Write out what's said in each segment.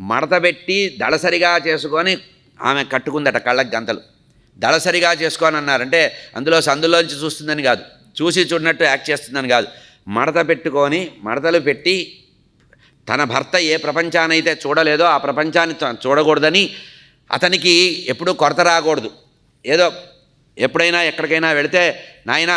మడతబెట్టి దళసరిగా చేసుకొని ఆమె కట్టుకుందట కళ్ళకి గంతలు. దళసరిగా చేసుకొని అన్నారు అంటే అందులో సందులోంచి చూస్తుందని కాదు. చూసి చూడనట్టు యాక్ట్ చేస్తుందని కాదు. మడత పెట్టుకొని మడతలు పెట్టి తన భర్త ఏ ప్రపంచానైతే చూడలేదో ఆ ప్రపంచాన్ని చూడకూడదని అతనికి ఎప్పుడూ కొరత రాకూడదు. ఏదో ఎప్పుడైనా ఎక్కడికైనా వెళితే నాయన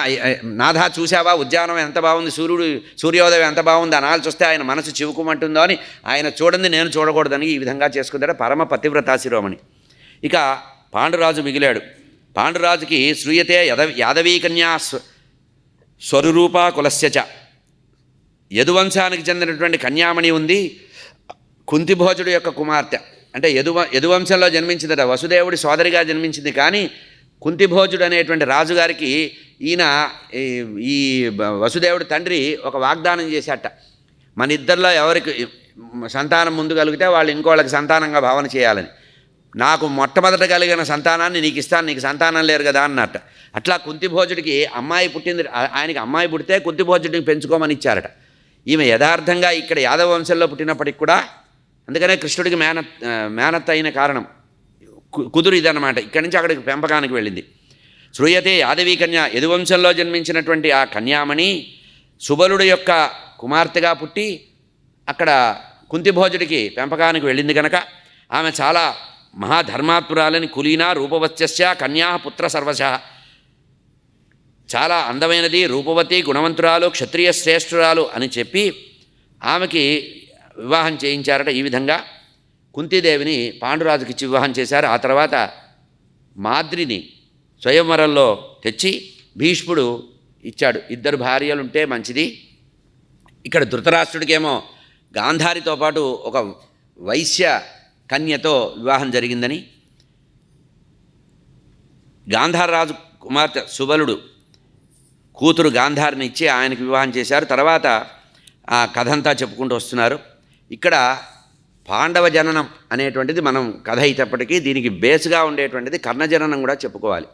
నాథా చూసావా ఉద్యానం ఎంత బాగుంది? సూర్యుడు సూర్యోదయం ఎంత బాగుంది? అనాలు చూస్తే ఆయన మనసు చివుకుమంటుందో అని ఆయన చూడండి నేను చూడకూడదని ఈ విధంగా చేసుకుంటాడు పరమ పతివ్రతా శిరోమణి ఇక పాండురాజు మిగిలాడు. పాండురాజుకి శ్రూయతే యద యాదవీకన్యా స్వ స్వరూపా కులస్యచ యదువంశానికి చెందినటువంటి కన్యామణి ఉంది కుంతిభోజుడు యొక్క కుమార్తె. అంటే యదువ యదువంశంలో జన్మించిందట వసుదేవుడి సోదరిగా జన్మించింది కానీ కుంతిభోజుడు అనేటువంటి రాజుగారికి ఈయన ఈ- వసుదేవుడి తండ్రి ఒక వాగ్దానం చేశాట. మన ఇద్దరిలో ఎవరికి సంతానం ముందు కలిగితే వాళ్ళు ఇంకోళ్ళకి సంతానంగా భావన చేయాలని. నాకు మొట్టమొదట కలిగిన సంతానాన్ని నీకు ఇస్తాను నీకు సంతానం లేరు కదా అన్నట్ట. అట్లా కుంతిభోజుడికి అమ్మాయి పుట్టింది ఆయనకి అమ్మాయి పుడితే కుంతిభోజుడిని పెంచుకోమని ఇచ్చారట. ఈమె యథార్థంగా ఇక్కడ యాదవ వంశంలో పుట్టినప్పటికి కూడా అందుకనే కృష్ణుడికి మేనత్ మేనత్ అయిన కారణం. కు- కుదురు ఇక్కడి నుంచి అక్కడికి పెంపకానికి వెళ్ళింది. శ్రూయతే యాదవీ కన్య యదువంశంలో జన్మించినటువంటి ఆ కన్యామణి సుబలుడు యొక్క కుమార్తెగా పుట్టి అక్కడ కుంతిభోజుడికి పెంపకానికి వెళ్ళింది కనుక ఆమె చాలా మహాధర్మాత్మురాలని కులీన రూపవత్యస్య కన్యా పుత్ర సర్వశ. చాలా అందమైనది రూపవతి గుణవంతురాలు క్షత్రియ శ్రేష్ఠురాలు అని చెప్పి ఆమెకి వివాహం చేయించారట ఈ విధంగా. కుంతీదేవిని పాండురాజుకి వివాహం చేశారు. ఆ తర్వాత మాద్రిని స్వయంవరంలో తెచ్చి భీష్ముడు ఇచ్చాడు. ఇద్దరు భార్యలుంటే మంచిది. ఇక్కడ ధృతరాష్ట్రుడికేమో గాంధారితో పాటు ఒక వైశ్య కన్యతో వివాహం జరిగిందని. గాంధారరాజు కుమార్తె సుబలుడు కూతురు గాంధారిని ఇచ్చి ఆయనకు వివాహం చేశారు. తర్వాత ఆ కథ అంతా చెప్పుకుంటూ వస్తున్నారు. ఇక్కడ పాండవ జననం అనేటువంటిది మనం కథ అయినప్పటికీ దీనికి బేస్గా ఉండేటువంటిది కర్ణ జననం కూడా చెప్పుకోవాలి.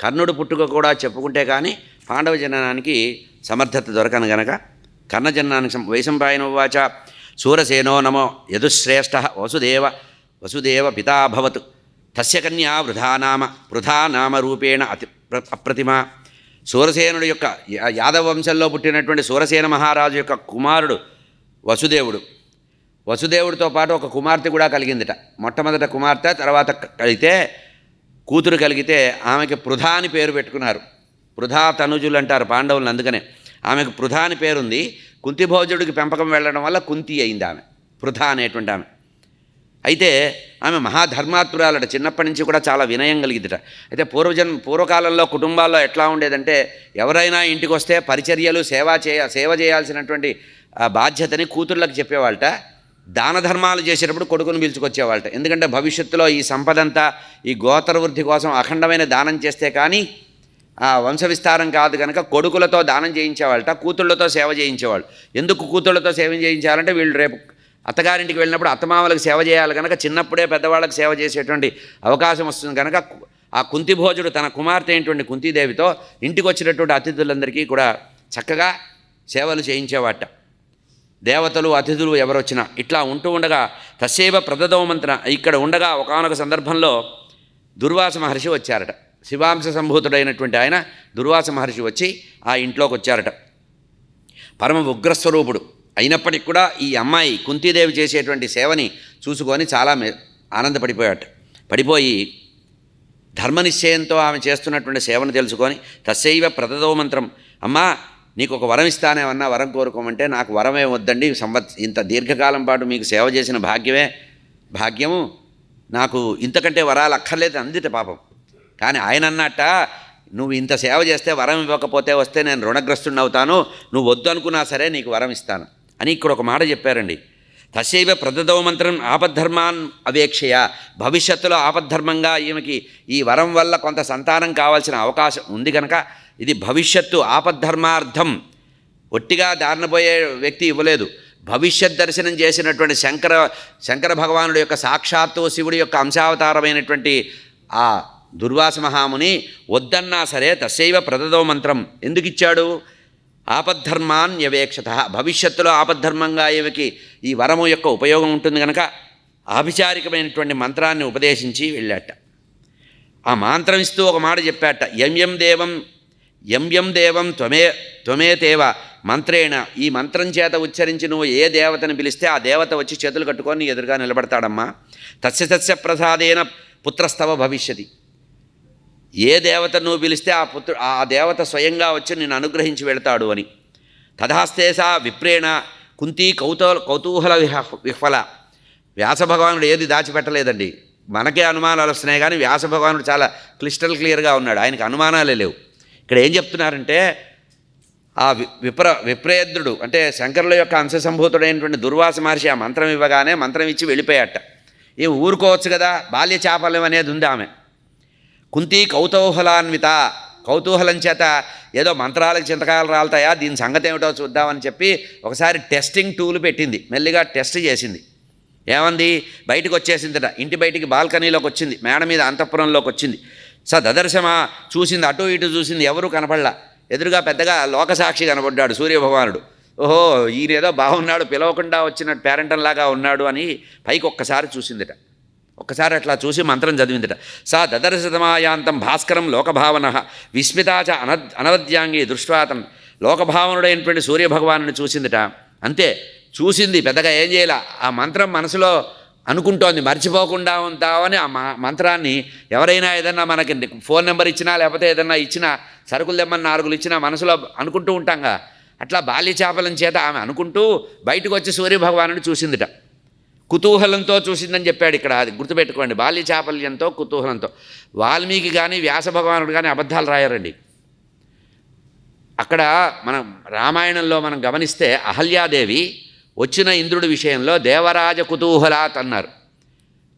కర్ణుడు పుట్టుక కూడా చెప్పుకుంటే కానీ పాండవ జననానికి సమర్థత దొరకను గనక కర్ణ జననానికి వైశంపాయన ఉవాచ సూరసేనో నమో యదుశ్రేష్ఠ వసుదేవ వసుదేవ పితాభవత్ తస్య కన్యా వృధా నామ వృధా నామ రూపేణ అతి ప్ర- అప్రతిమ. సూరసేనుడు యొక్క యాదవ వంశంలో పుట్టినటువంటి సూరసేన మహారాజు యొక్క కుమారుడు వసుదేవుడు. వసుదేవుడితో పాటు ఒక కుమార్తె కూడా కలిగిందిట. మొట్టమొదట కుమార్తె తర్వాత కలిగితే కూతురు కలిగితే ఆమెకి పృథా అని పేరు పెట్టుకున్నారు. పృధా తనుజులు అంటారు పాండవులను అందుకనే. ఆమెకు పృథా అని పేరుంది. కుంతిభోజుడికి పెంపకం వెళ్ళడం వల్ల కుంతి అయింది ఆమె. పృధా అనేటువంటి ఆమె. అయితే ఆమె మహాధర్మాత్మురాలట. చిన్నప్పటి నుంచి కూడా చాలా వినయం కలిగిదిట. అయితే పూర్వజన్మ పూర్వకాలంలో కుటుంబాల్లో ఎట్లా ఉండేదంటే ఎవరైనా ఇంటికి వస్తే పరిచర్యలు సేవ చేయ సేవ చేయాల్సినటువంటి బాధ్యతని కూతుర్లకు చెప్పేవాళ్ళట. దాన ధర్మాలు చేసేటప్పుడు కొడుకును పిలుచుకొచ్చేవాళ్ళట. ఎందుకంటే భవిష్యత్తులో ఈ సంపదంతా ఈ గోత్ర వృద్ధి కోసం అఖండమైన దానం చేస్తే కానీ ఆ వంశ విస్తారం కాదు కనుక కొడుకులతో దానం చేయించేవాళ్ళట కూతుళ్ళతో సేవ చేయించేవాళ్ళు. ఎందుకు కూతుళ్ళతో సేవ చేయించాలంటే వీళ్ళు రేపు అత్తగారింటికి వెళ్ళినప్పుడు అత్తమామలకు సేవ చేయాలి కనుక చిన్నప్పుడే పెద్దవాళ్ళకి సేవ చేసేటువంటి అవకాశం వస్తుంది కనుక ఆ కుంతిభోజుడు తన కుమార్తె అయినటువంటి కుంతీదేవితో ఇంటికి వచ్చినటువంటి అతిథులందరికీ కూడా చక్కగా సేవలు చేయించేవాట. దేవతలు అతిథులు ఎవరొచ్చినా ఇట్లా ఉంటూ ఉండగా తస్సేవ ప్రదదోమంత్ర ఇక్కడ ఉండగా ఒకానొక సందర్భంలో దుర్వాస మహర్షి వచ్చారట. శివాంశ సంభూతుడైనటువంటి ఆయన దుర్వాస మహర్షి వచ్చి ఆ ఇంట్లోకి వచ్చారట పరమ ఉగ్రస్వరూపుడు. అయినప్పటికి కూడా ఈ అమ్మాయి కుంతీదేవి చేసేటువంటి సేవని చూసుకొని చాలా ఆనందపడిపోయాట. పడిపోయి ధర్మనిశ్చయంతో ఆమె చేస్తున్నటువంటి సేవను తెలుసుకొని తస్సైవ ప్రదదో మంత్రం అమ్మా నీకు ఒక వరం ఇస్తానేమన్నా వరం కోరుకోమంటే నాకు వరమే వద్దండి. సంవత్ ఇంత దీర్ఘకాలం పాటు మీకు సేవ చేసిన భాగ్యమే. భాగ్యము నాకు ఇంతకంటే వరాలు అక్కర్లేదు అందిట పాపం. కానీ ఆయన అన్నట్ట నువ్వు ఇంత సేవ చేస్తే వరం ఇవ్వకపోతే వస్తే నేను రుణగ్రస్తుడిని అవుతాను. నువ్వు వద్దు అనుకున్నా సరే నీకు వరం ఇస్తాను. అని ఇక్కడ ఒక మాట చెప్పారండి. తస్యైవ ప్రదదో మంత్రం ఆపద్ధర్మాన్ అవేక్షయ. భవిష్యత్తులో ఆపద్ధర్మంగా ఈమెకి ఈ వరం వల్ల కొంత సంతానం కావాల్సిన అవకాశం ఉంది కనుక ఇది భవిష్యత్తు ఆపద్ధర్మార్థం. ఒట్టిగా దారినపోయే వ్యక్తి ఇవ్వలేదు. భవిష్యత్ దర్శనం చేసినటువంటి శంకర శంకర భగవానుడి యొక్క సాక్షాత్తు శివుడి యొక్క అంశావతారమైనటువంటి ఆ దుర్వాస మహాముని వద్దన్నా సరే తస్యైవ ప్రదదో మంత్రం. ఎందుకు ఇచ్చాడు ఆపద్ధర్మాన్ యవేక్షత. భవిష్యత్తులో ఆపద్ధర్మంగా ఈమెకి ఈ వరము యొక్క ఉపయోగం ఉంటుంది కనుక ఆభిచారికమైనటువంటి మంత్రాన్ని ఉపదేశించి వెళ్ళాట. ఆ మంత్రం ఇస్తూ ఒక మాట చెప్పాట ఎం ఎం దేవం ఎం ఎం దేవం త్వమే త్వమే తేవ మంత్రేణ. ఈ మంత్రం చేత ఉచ్చరించి నువ్వు ఏ దేవతని పిలిస్తే ఆ దేవత వచ్చి చేతులు కట్టుకొని ఎదురుగా నిలబడతాడమ్మా. తస్య తస్య ప్రసాదేన పుత్రస్తవ భవిష్యతి. ఏ దేవత నువ్వు పిలిస్తే ఆ పుత్రు ఆ దేవత స్వయంగా వచ్చి నిన్ను అనుగ్రహించి వెళ్తాడు అని. తథాస్తేసా విప్రేణ కుంతి కౌతూ కౌతూహల విహ విహ్వల. వ్యాస భగవానుడు ఏది దాచిపెట్టలేదండి. మనకే అనుమానాలు వస్తున్నాయి కానీ వ్యాసభగవానుడు చాలా క్లిస్టల్ క్లియర్గా ఉన్నాడు. ఆయనకు అనుమానాలే లేవు. ఇక్కడ ఏం చెప్తున్నారంటే ఆ విప్ర విప్రయద్రుడు అంటే శంకరుల యొక్క అంశసంభూతుడైనటువంటి దుర్వాస మహర్షి ఆ మంత్రం ఇవ్వగానే మంత్రం ఇచ్చి వెళ్ళిపోయాట. ఏం ఊరుకోవచ్చు కదా బాల్య చాపల్యం అనేది ఉంది ఆమె. కుంతి కౌతూహలాన్విత కౌతూహలం చేత ఏదో మంత్రాలకు చింతకాయలు రాలుతాయా దీని సంగతి ఏమిటో చూద్దామని చెప్పి ఒకసారి టెస్టింగ్ టూలు పెట్టింది. మెల్లిగా టెస్ట్ చేసింది. ఏమంది? బయటకు వచ్చేసిందట. ఇంటి బయటికి బాల్కనీలోకి వచ్చింది. మేడ మీద అంతఃపురంలోకి వచ్చింది. స దదర్శమా చూసింది అటు ఇటు చూసింది ఎవరు కనపడలా. ఎదురుగా పెద్దగా లోకసాక్షి కనబడ్డాడు సూర్యభగవానుడు. ఓహో ఈయనేదో బాగున్నాడు పిలవకుండా వచ్చిన పేరెంటంలాగా ఉన్నాడు అని పైకి ఒక్కసారి చూసిందిట. ఒక్కసారి అట్లా చూసి మంత్రం చదివిందిట. సా దదర్శతమాయాంతం భాస్కరం లోకభావన విస్మితాచ అన అనవద్యాంగి దృష్ట్వాతం. లోకభావనుడైనటువంటి సూర్యభగవాను చూసిందిట. అంతే చూసింది పెద్దగా ఏం చేయాల? ఆ మంత్రం మనసులో అనుకుంటోంది మర్చిపోకుండా ఉంటామని ఆ మ- మంత్రాన్ని ఎవరైనా ఏదన్నా మనకి ఫోన్ నెంబర్ ఇచ్చినా లేకపోతే ఏదన్నా ఇచ్చినా సరుకులు తెమ్మని నాలుగులు ఇచ్చినా మనసులో అనుకుంటూ ఉంటాంగా. అట్లా బాల్య చాపలం చేత ఆమె అనుకుంటూ బయటకు వచ్చి సూర్యభగవానుడు చూసిందిట. కుతూహలంతో చూసిందని చెప్పాడు ఇక్కడ అది గుర్తుపెట్టుకోండి. బాల్య చాపల్యంతో కుతూహలంతో. వాల్మీకి కానీ వ్యాస భగవానుడు కానీ అబద్ధాలు రాయారండి. అక్కడ మనం రామాయణంలో మనం గమనిస్తే అహల్యాదేవి వచ్చిన ఇంద్రుడి విషయంలో దేవరాజ కుతూహలాత్ అన్నారు.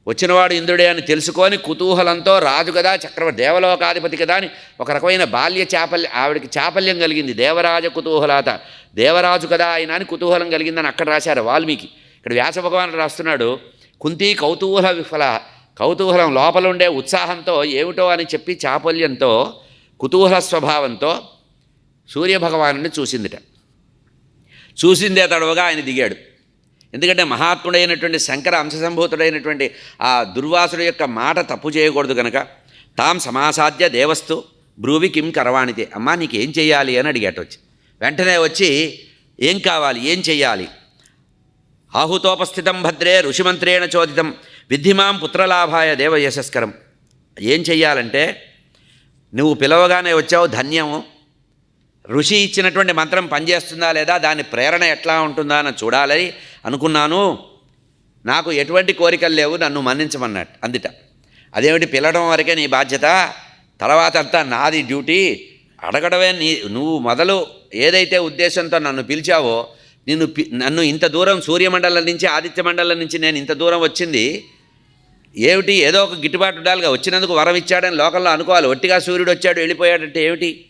వచ్చినవాడు ఇంద్రుడే అని తెలుసుకొని కుతూహలంతో రాజు కదా చక్రవర్తి దేవలోకాధిపతి కదా అని ఒక రకమైన బాల్య చాపల్యం ఆవిడకి చాపల్యం కలిగింది. దేవరాజ కుతూహలాత దేవరాజు కదా ఆయన అని కుతూహలం కలిగిందని అక్కడ రాశారు వాల్మీకి. ఇక్కడ వ్యాస భగవానుడు రాస్తున్నాడు కుంతి కౌతూహల విఫల కౌతూహలం లోపల ఉండే ఉత్సాహంతో ఏమిటో అని చెప్పి చాపల్యంతో కుతూహల స్వభావంతో సూర్యభగవాను చూసిందిట. చూసిందే తడవగా ఆయన దిగాడు. ఎందుకంటే మహాత్ముడైనటువంటి శంకర అంశసంభూతుడైనటువంటి ఆ దుర్వాసుడు యొక్క మాట తప్పు చేయకూడదు కనుక తాం సమాసాధ్య దేవస్తు బ్రూవి కిం కరవాణితే. అమ్మా నీకేం చేయాలి అని అడిగాట వచ్చి వెంటనే వచ్చి ఏం కావాలి? ఏం చెయ్యాలి? ఆహుతోపస్థితం భద్రే ఋషిమంత్రేణ చోదితం. విద్ధిమాం పుత్రలాభాయ దేవయశస్కరం. ఏం చెయ్యాలంటే నువ్వు పిలవగానే వచ్చావు ధన్యము. ఋషి ఇచ్చినటువంటి మంత్రం పనిచేస్తుందా లేదా దాని ప్రేరణ ఎట్లా ఉంటుందా అని చూడాలని అనుకున్నాను. నాకు ఎటువంటి కోరికలు లేవు నన్ను మన్నించమన్నట్టు అందుట. అదేమిటి పిలవడం వరకే నీ బాధ్యత? తర్వాత అంతా నాది డ్యూటీ. అడగడమే నీ నువ్వు మొదలు ఏదైతే ఉద్దేశంతో నన్ను పిలిచావో నిన్ను నన్ను ఇంత దూరం సూర్యమండలం నుంచి ఆదిత్య మండలం నుంచి నేను ఇంత దూరం వచ్చింది ఏమిటి ఏదో ఒక గిట్టుబాటు ఉండాలిగా. వచ్చినందుకు వరం ఇచ్చాడని లోకంలో అనుకోవాలి. ఒట్టిగా సూర్యుడు వచ్చాడు వెళ్ళిపోయాడంటే ఏమిటి?